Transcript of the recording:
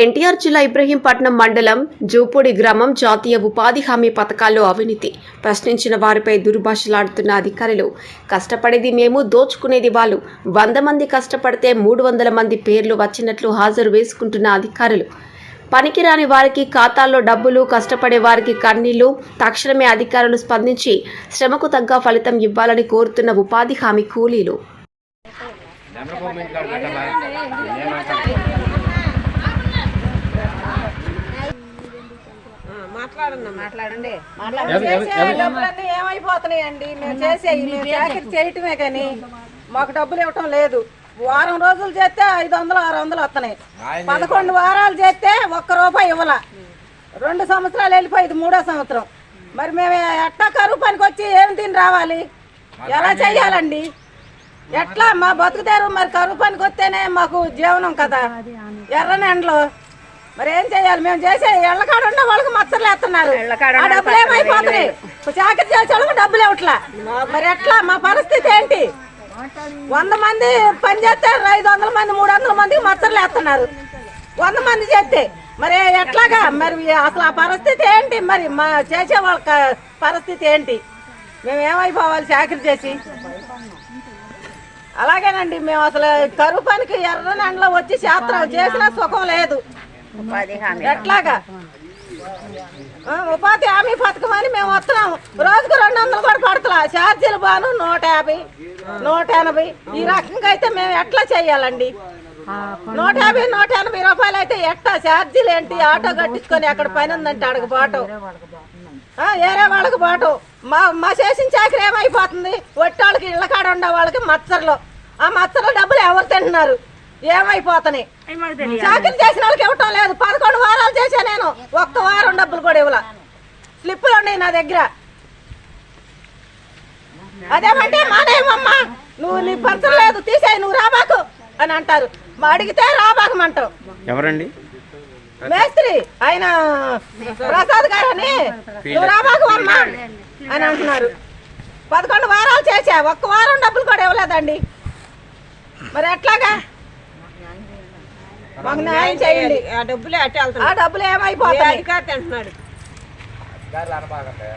ఎన్టీఆర్ జిల్లా ఇబ్రహీంపట్నం మండలం జూపూడి గ్రామం జాతీయ ఉపాధి హామీ పథకాల్లో అవినీతి. ప్రశ్నించిన వారిపై దుర్భాషలాడుతున్న అధికారులు కష్టపడేది మేము దోచుకునేది వాళ్ళు. వంద మంది కష్టపడితే మూడు వందల మంది పేర్లు వచ్చినట్లు హాజరు వేసుకుంటున్న అధికారులు. పనికిరాని వారికి ఖాతాల్లో డబ్బులు కష్టపడే వారికి కన్నీళ్ళు. తక్షణమే అధికారులు స్పందించి శ్రమకు తగ్గ ఫలితం ఇవ్వాలని కోరుతున్న ఉపాధి హామీ కూలీలు. మాట్లాడండి. మాట్లాడండి. ఏమైపోతున్నాయండి? మేము జాకెట్ చేయటమే కానీ మాకు డబ్బులు ఇవ్వటం లేదు. వారం రోజులు చేస్తే ఐదు వందలు ఆరు వందలు వస్తున్నాయి. పదకొండు వారాలు చేస్తే ఒక్క రూపాయి ఇవ్వాల. రెండు సంవత్సరాలు వెళ్ళిపోయింది మూడో సంవత్సరం. మరి మేము ఎట్టా కరువు పనికి వచ్చి ఏం తిని రావాలి? ఎలా చెయ్యాలండి ఎట్లా మా బతుకుతారు? మరి కరువు పనికి వస్తేనే మాకు జీవనం కదా. ఎర్రని ఎండలో మరి ఏం చేయాలి? మేము చేసే ఎళ్ళకాడ ఉన్న వాళ్ళకి మచ్చలు వేస్తున్నారు ఆ డబ్బులు ఏమైపోతున్నాయి? చాకరీ చేసే డబ్బులు ఇవ్వట్లా. మరి ఎట్లా? మా పరిస్థితి ఏంటి? వంద మంది పని చేస్తే ఐదు వందల మంది మూడు వందల మందికి మచ్చలు వేస్తున్నారు వంద మంది చేస్తే మరి ఎట్లాగా? మరి అసలు ఆ పరిస్థితి ఏంటి? మరి మా చేసే వాళ్ళ పరిస్థితి ఏంటి? మేము ఏమైపోవాలి చాకరీ చేసి? అలాగేనండి మేము అసలు కరువు పనికి ఎర్రని ఎండలో వచ్చి శాస్త్రం చేసిన సుఖం లేదు. ఎట్లాగా? ఆ, ఉపాధి హామీ పథకం అని మేము వస్తున్నాం రోజుకు రెండు వందలు కూడా పడతలా. ఛార్జీలు బాను నూట యాభై నూట ఎనభై. ఈ రకంగా అయితే మేము ఎట్లా చేయాలండి? నూట యాభై నూట ఎనభై రూపాయలు అయితే ఎట్లా? ఛార్జీలు ఏంటి? ఆటో కట్టించుకొని అక్కడ పని ఉందంటే అడగ బాటం. ఆ, ఏరే వాళ్ళకి బాటు. మా మా చేసిన చాకరీ ఏమైపోతుంది? ఒట్టోళ్ళకి ఇళ్ళ కాడ ఉండే వాళ్ళకి మచ్చర్లు. ఆ మచ్చర్ల డబ్బులు ఎవరు తింటున్నారు? ఏమైపోతున్నాయి? చాకరీ చేసిన వాళ్ళకి ఇవ్వటం లేదు పదకొండు వారాలు చేశా నేను ఒక్క వారం డబ్బులు కూడా ఇవ్వాల. స్లిప్పులు ఉన్నాయి నా దగ్గర. అదేమంటే మానేయమమ్మా నువ్వు నీ పంచం లేదు తీసేయి నువ్వు రాబాకు అని అంటారు. మా అడిగితే రాబాకమంటావు ఎవరండి? మేస్త్రి ఆయన ప్రసాద్ గారు అని. నువ్వు రాబాకు అమ్మా అని అంటున్నారు. పదకొండు వారాలు చేసా ఒక్క వారం డబ్బులు కూడా ఇవ్వలేదండి. మరి ఎట్లాగా? మాకు న్యాయం చేయండి. ఆ డబ్బులే ఆ డబ్బులు ఏమైపోతాయి అధికారి అంటున్నాడు. దారి అనబాకండి